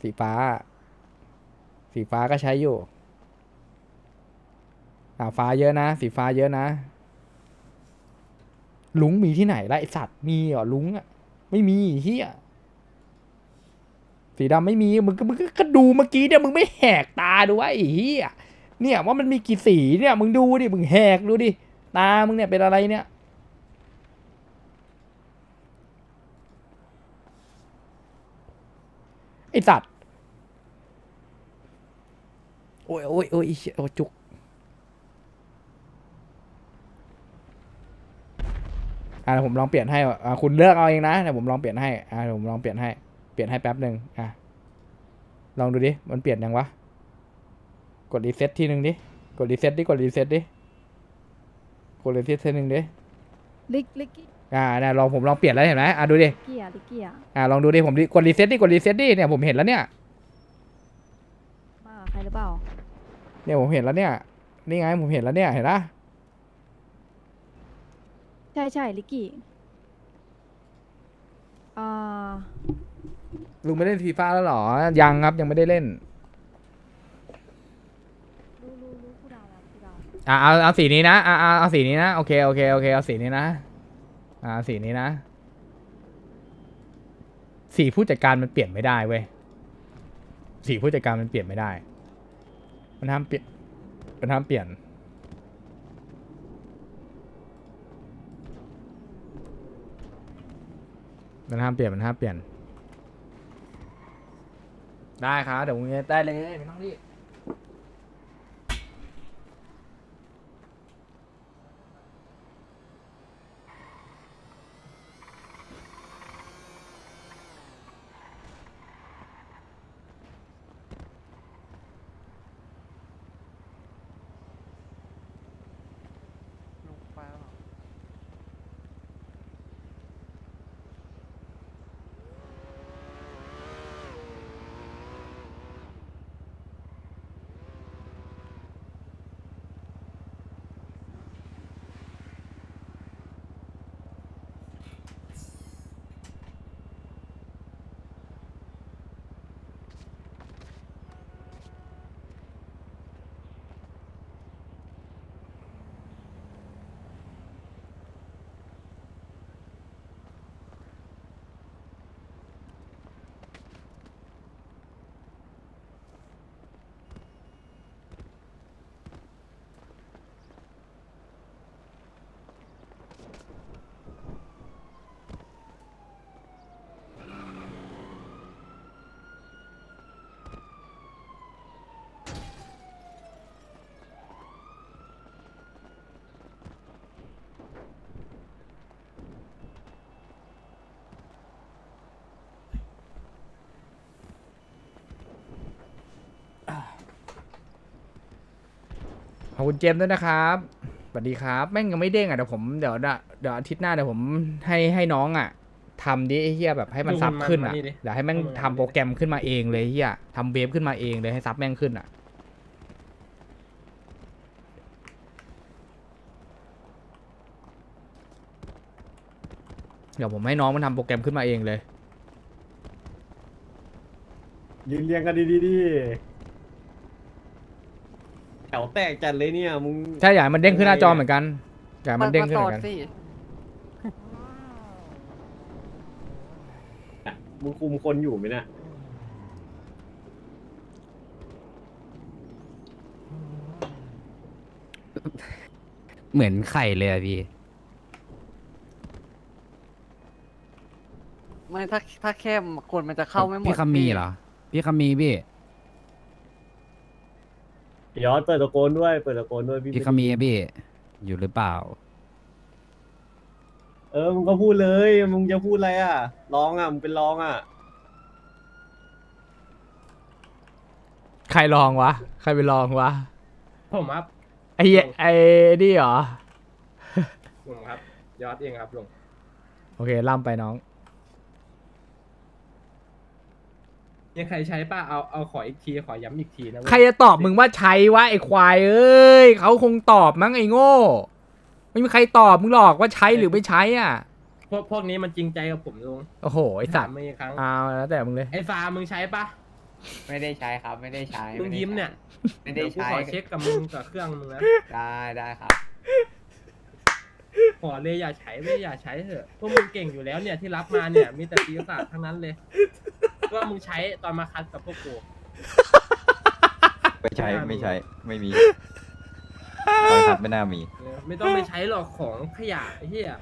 สีฟ้า สีฟ้าก็ใช้อยู่อ่าฟ้าเยอะนะ สีฟ้าเยอะนะ ลุงมีที่ไหนละไอสัตว์มีเหรอลุงอะไม่มีเฮียสีดำไม่มีมึงก็มึงก็ดูเมื่อกี้เนี่ยมึงไม่แหกตาดูว่าไอ้เฮียเนี่ยว่ามันมีกี่สีเนี่ยมึงดูดิมึงแหกดูดิตามึงเนี่ยเป็นอะไรเนี่ย ไอสัตว์ โอ้ยโอ้ยโอ้ยไอ้เหี้ยโอ้ยจุกอ่าเดี๋ยวผมลองเปลี่ยนให้อ่าคุณเลือกเอาเองนะเดี๋ยวผมลองเปลี่ยนให้อ่าเดี๋ยวผมลองเปลี่ยนให้ เปลี่ยนให้แป๊บหนึ่งอะลองดูดิ มันเปลี่ยนยังวะ กดรีเซ็ตทีหนึ่งดิ กดรีเซ็ตดิ กดรีเซ็ตดิ กดรีเซ็ตทีหนึ่งดิลิกลิกกี้ อ่าเนี่ยลองผมลองเปลี่ยนแล้วเห็นไหมอะดูดิเกียร์ลิกเกียร์อ่าลองดูดิผมดิกดรีเซ็ตดิกดรีเซ็ตดิเนี่ยผมเห็นแล้วเนี่ยมากับใครหรือเปล่าเนี่ยผมเห็นแล้วเนี่ยนี่ไงผมเห็นแล้วเนี่ยเห็นปะใช่ใช่ลิกกี้อ่าลุงไม่เล่นฟีฟ่าแล้วเหรอ ยังครับยังไม่ได้เล่นรู้รู้รู้ผู้ดาวแล้วผู้ดาวอ่าเอาเอาสีนี้นะอ่าเอาเอาสีนี้นะโอเคโอเคโอเคเอาสีนี้นะ อ่าสีนี้นะ สีผู้จัดการมันเปลี่ยนไม่ได้เว้ยสีผู้จัดการมันเปลี่ยนไม่ได้ มันห้ามเปลี่ยนมันห้ามเปลี่ยนมันห้ามเปลี่ยนมันห้ามเปลี่ยน ได้ครับเดี๋ยวผมจะได้เลยไม่ต้องรีบ ขอบคุณเจมส์ด้วยนะครับสวัสดีครับ แม่งยังไม่เด้งอะเดี๋ยวผมเดี๋ยวนะเดี๋ยวอาทิตย์หน้าเดี๋ยวผมให้ให้น้องอะทำดิไอ้เฮียแบบให้มันลุงซับมันขึ้นอะมานี่ดิเดี๋ยวให้แม่งเอามาทำโปรแกรมขึ้นมาเองเลยเฮียทำเวฟขึ้นมาเองเลยให้ซับแม่งขึ้นอะเดี๋ยวผมให้น้องมันทำโปรแกรมขึ้นมาเองเลย ยืนเรียงกันดีๆดิ แถวแตกจัดเลยเนี่ยมึงใช่อยากให้มันเด้งขึ้นหน้าจอเหมือนกันอยากให้มันเด้งขึ้นเหมือนกัน มึงคุมคนอยู่ไหมเนี่ยเหมือนไข่เลยอะพี่ ไม่ถ้าถ้าแค่คนมันจะเข้าไม่หมดพี่คำมีเหรอ พี่คำมีพี่ ยอดเปิดตะโกนด้วย เปิดตะโกนด้วยพี่พี่คำมีอะพี่ อยู่หรือเปล่า เออมึงก็พูดเลย มึงจะพูดอะไรอะร้องอะมึงเป็นร้องอะใครลองวะ ใครไปลองวะ ผมครับไอ้เหี้ยไอ้นี่เหรอ ลุงครับ ยอดเองครับลุง โอเคล่ำไปน้อง ยังใครใช้ป่ะเอาเอาขออีกทีขอย้ำอีกทีนะเว้ยใครจะตอบมึงว่าใช้วะไอ้ควายเอ้ยเขาคงตอบมั้งไอ้โง่ไม่มีใครตอบมึงหรอกว่าใช้หรือไม่ใช้อะพวกพวกนี้มันจริงใจกับผมลุงโอ้โหไอ้สัตว์ถามมาอีกครั้งเอาแล้วแต่มึงเลย ไอ้ฟาร์มมึงใช้ป่ะไม่ได้ใช้ครับ ไม่ได้ใช้มึงไได้ยิ้มเนี่ยไม่เดี๋ได้ยวกูใช้ขอเช็คกับมึงกับเครื่องมึงนะได้ได้ครับ ขอเลยอย่าใช้ไม่อย่าใช้เถอะพวกมึงเก่งอยู่แล้วเนี่ยที่รับมาเนี่ยมีแต่ปีศาจทั้งนั้นเลย ว่ามึงใช้ตอนมาคัดกับพวกกูไม่ใช่ไม่ไม่น่ามีใช่ไม่มีตอนครับไม่น่ามี เออไม่ต้องไปใช้หรอกของขยะไอ้เหี้ย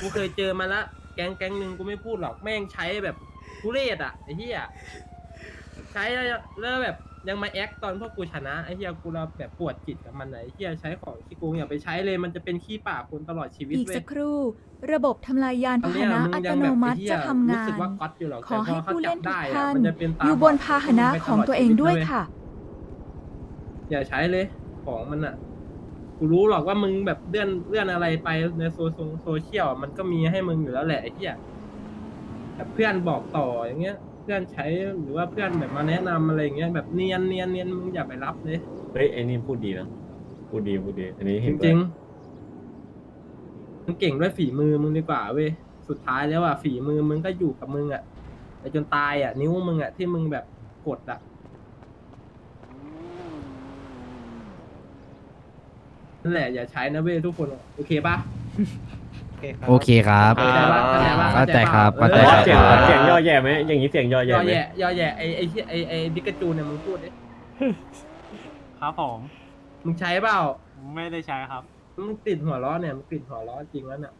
กูเคยเจอมาละ แก๊งแก๊งหนึ่งกูไม่พูดหรอกแม่งใช้แบบทุเรศอะไอ้เหี้ยใช้แล้วแล้วแบบยังมาแอคตอนพวกกูชนะไอ้เหี้ยกูเราแบบปวดจิตกับมันอะไอ้เหี้ยใช้ของขี้โกงอย่าไปใช้เลยมันจะเป็นขี้ปากคนตลอดชีวิตอีกเว้สัยกครู่ ระบบทำลายยานตอพานหเนี้ยนะมึงอัยัตงโนแบบมัไอ้ติเหี้ยจะทำงารู้สึน กว่าก๊อตอยู่หรอกขอให้แต่พผู้ขาเล่จันบทุกได้อะท่านมันจะเป็นตาอยู่บนพาหนะของตัวเองด้วยค่ะ อย่าใช้เลย ของมันอะกูรู้หรอกว่ามึงแบบเลื่อนเลื่อนอะไรไปในโซโซโซเชียลอะมันก็มีให้มึงอยู่แล้วแหละไอ้เหี้ยแบบเพื่อนบอกต่ออย่างเงี้ยเพื่อนใช้หรือว่าเพื่อนแบบมาแนะนำอะไรอย่างเงี้ยแบบเนียนเนียนเนียนมึงอย่าไปรับเลย เฮ้ยไอ้นี่พูดดีนะ พูดดีพูดดี อันนี้จเห็นริด้วยงๆมึงเก่งด้วยฝีมือมึงดีกว่าเว้ยสุดท้ายแล้วอะฝีมือมึงก็อยู่กับมึงอะไปจนตายอะ นิ้วมึงอะที่มึงแบบกดอะนั่นแหละอย่าใช้นะเว้ยทุกคนโอเคปะ โอเคครับเข้าใจปะเข้าใจปะเข้าใจครับเออเข้าใจเสียงครับเสียงย่อแย่ไหมอย่างนี้เสียงย่อย่แย่อไหมแย่ย่อแย่ไอไอที่ไอไอดิกาจูเนี่ยมึงพูดดิครับผมมึงใช้เปล่าไม่ได้ใช้ครับ มึงติดหัวล้อเนี่ยมึงติดหัวล้อจริงแล้วเนี่ย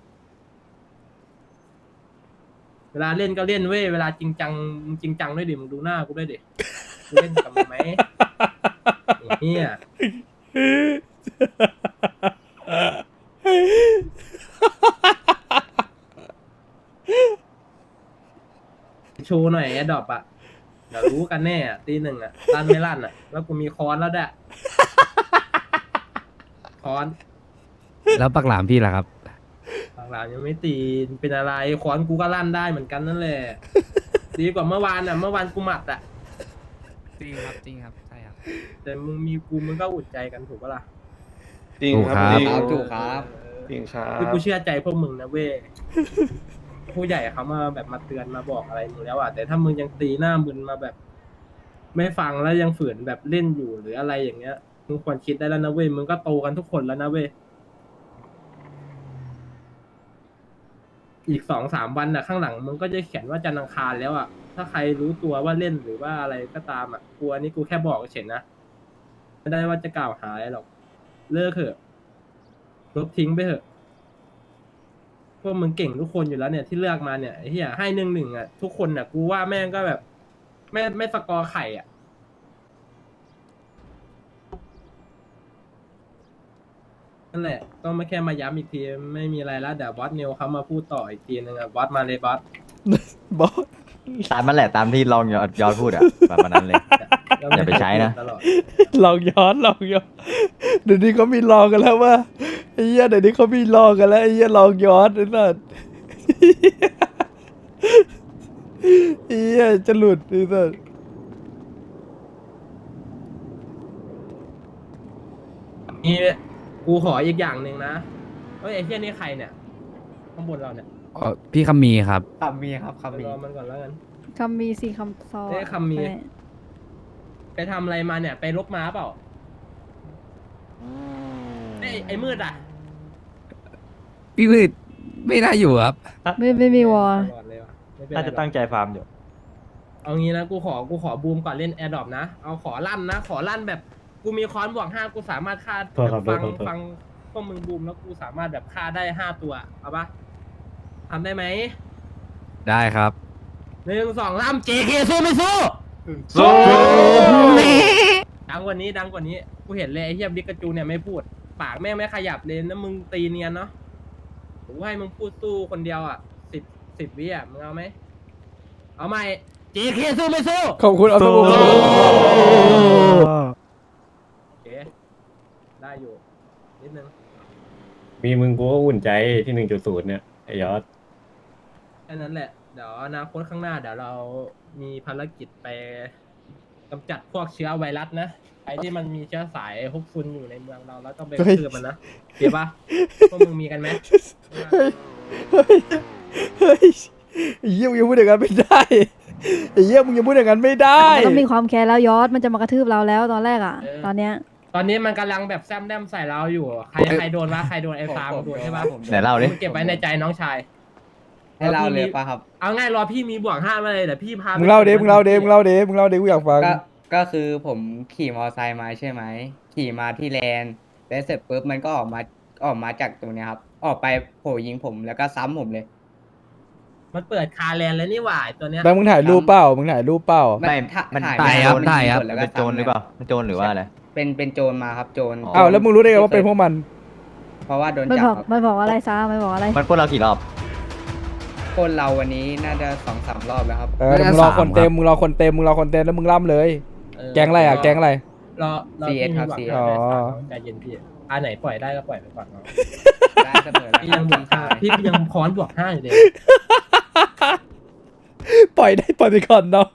เวลาเล่นก็เล่นเว้ยเวลาจริงจังมึงจริงจังด้วยดิมึงดูหน้ากูด้วยดิกูเล่นกับมึงไหมไอ้เนี่ยโชว์หน่อยแอดดอปอะเดี๋ยวรู้กันแน่อะตีหนึ่งอะลั่นไม่ลั่นอะแล้วกูมีคอนแล้วด้วยคอนแล้วปักหลามพี่ล่ะครับ หลังๆยังไม่ตีเป็นอะไรคอนกูก็ลั่นได้เหมือนกันนั่นแหละดีกว่าเมื่อวานอะเมื่อวานกูหมัดอะจริงครับจริงครับใช่ครับ แต่มึงมีกูมึงก็อุ่นใจกันถูกปะล่ะ จริงถูกครับครับจริงครับถูกครับ จริงครัคือบกูเชื่อใจพวกมึงนะเว้ย ผู้ใหญ่เขามาแบบมาเตือนมาบอกอะไรมึงแล้วอะแต่ถ้ามึงยังตีหน้ามึนมาแบบ ไม่ฟังแล้วยังฝืนแบบเล่นอยู่หรืออะไรอย่างเงี้ย มึงควรคิดได้แล้วนะเว้ย มึงก็โตกันทุกคนแล้วนะเว้ย อีกสองสามวันน่ะข้างหลังมึงก็จะเขียนว่าจันทร์อังคารแล้วอะถ้าใครรู้ตัวว่าเล่นหรือว่าอะไรก็ตามอะกลัวนี่กูแค่บอกเฉยนะ ไม่ได้ว่าจะกล่าวหาอะไรหรอก เลิกเถอะ ลบทิ้งไปเถอะ พวกมึงเก่งทุกคนอยู่แล้วเนี่ยที่เลือกมาเนี่ยไอ้เหี้ยให้หนึ่งหนึ่งอะทุกคนอะกูว่าแม่งก็แบบ ไม่ไม่สกอร์ไข่อะ นั่นแหละก็ไม่แค่มาย้ำอีกทีไม่มีอะไรแล้วเดี๋ยวบอสเนวเขามาพูดต่ออีกทีนึงอะบอสมาเลยบอสบอสตามมันแหละตามที่ลองยอดยอดพูดอะแบบนั้นเลย อย่าไปใช้นะ ตลอด ลองย้อนลองย้อนเดี๋ยวนี้เขามีลองกันแล้วว่า ไอ้เหี้ยเดี๋ยวนี้เขามีลองกันแล้วไอ้เหี้ยลองย้อนไอ้สัสไอ้เหี้ยจะหลุดไอ้สัสนี่กูขออีกอย่างหนึ่งนะเฮ้ยไอ้เหี้ยนี่ใครเนี่ยข้างบนเราเนี่ยอ๋อพี่คำมีครับ คำมีครับคำมี รอมันก่อนแล้วกัน คำมีสี่คำซอเอ้ยคำมี ไปไปทำอะไรมาเนี่ย ไปลบม้าเปล่าไอ้ยไอ้มืดอะ พี่มืดไม่น่าอยู่ครับ ไม่ไม่มีวอล ตลอดเลยว่ะไม่เป็นไรน่าจะหรอกตั้งใจฟาร์มอยู่ เอางี้นะกูขอกูขอบูมก่อนเล่นแอร์ดรอปนะ เอาขอลั่นนะ ขอลั่นแบบกูมีคอนบวกห้ากูสามารถฆ่าโทษครับฟังโทษโทษ ฟังพวกมึงบูมแล้วกูสามารถแบบฆ่าได้ห้าตัวเอาปะทำได้ไหมได้ครับหนึ่งสองสาม JK สู้ไม่สู้สู้ดังกว่านี้ดังกว่านี้กูเห็นเลยไอ้เหี้ยบิ๊กกระจูเนี่ยไม่พูด ปากแม่งไม่ขยับเลยนะมึงตีเนียนเนาะ กูให้มึงพูดสู้คนเดียวอะสิบสิบวิอะมึงเอาไหมเอาไหม JK สู้ไม่สู้ขอบคุณเอาสมุโอเคได้อยู่นิดนึงมีมึงกูก็อุ่นใจที่หนึ่งจุดศูนย์เนี่ยไอ้ยอดแค่นั้นแหละเดี๋ยวอนาคตข้างหน้าเดี๋ยวเรามีภารกิจไปกำจัดพวกเชื้อไวรัสนะ ไอ้ที่มันมีเชื้อสายฮกซุนอยู่ในเมืองเราแล้วต้องไปกระทืบมันนะเดี๋ยวปะพวกมึงมีกันไหมเฮ้ยเฮ้ยเฮ้ยไอ้เหี้ยยังพูดอย่างนั้นไม่ได้ไอ้เหี้ยมึงอย่าพูดอย่างนั้นไม่ได้มันต้องมีความแค้นแล้วยอดมันจะมากระทืบเราแล้วตอนแรกอะ ตอนเนี้ยตอนนี้มันกำลังแบบแซมแนมใส่เราอยู่ ใครใครโดนวะใครโดนไอ้ฟาร์มโดนใช่ปะไหนเล่าดิ มึงเก็บไว้ในใจน้องชาย ให้เล่าเลยปะครับ เอาง่ายรอพี่มีบวกห้ามาเลยเดี๋ยวพี่พามึงเล่าเด้มึงเล่าเด้มึงเล่าเด้มึงเล่าเด้กูอยากฟังก็ ก็คือผมขี่มอไซค์มาใช่ไหม ขี่มาที่แลนด์แล้วเสร็จปุ๊บมันก็ออกมาออกมาจากตรงเนี้ยครับ ออกไปโผล่ยิงผมแล้วก็ซ้ำผมเลย มันเปิดคาแลนแล้วนี่หว่าไอ้ตัวเนี้ย แล้วมึงถ่ายรูปเปล่า มึงถ่ายรูปเปล่า ไม่ ถ่ายมันถ่ายถ่ายครับมันถ่ายครับยิงมันเป็นโจรหรือเปล่ามันโจรหรือว่าอะไร เป็นเป็นโจรมาครับโจร อ๋อ อ้าวแล้วมึงรู้ได้ไงว่าเป็นพวกมัน เพราะว่าโดนมันจับบอกครับมันบอกอะไรซะมันบอกอะไร มันพวกเรากี่รอบ คนเราวันนี้น่าจะสองสามรอบแล้วครับ เออเดี๋ยวมึงรอคนเต็ม มึงรอคนเต็ม มึงรอคนเต็มแล้วมึงล่ำเลย แก๊งอะไรอะ แก๊งอะไร รอเอ CS ครับซีเอ๋อ ใจเย็นพี่อันไหนปล่อยได้ก็ปล่อยไปก่อนเนาะได้เสมอพี่ยังบวกห้าพี่ยังค้อนบวกห้าอยู่เลยปล่อยได้ปล่อยไปก่อนเนาะ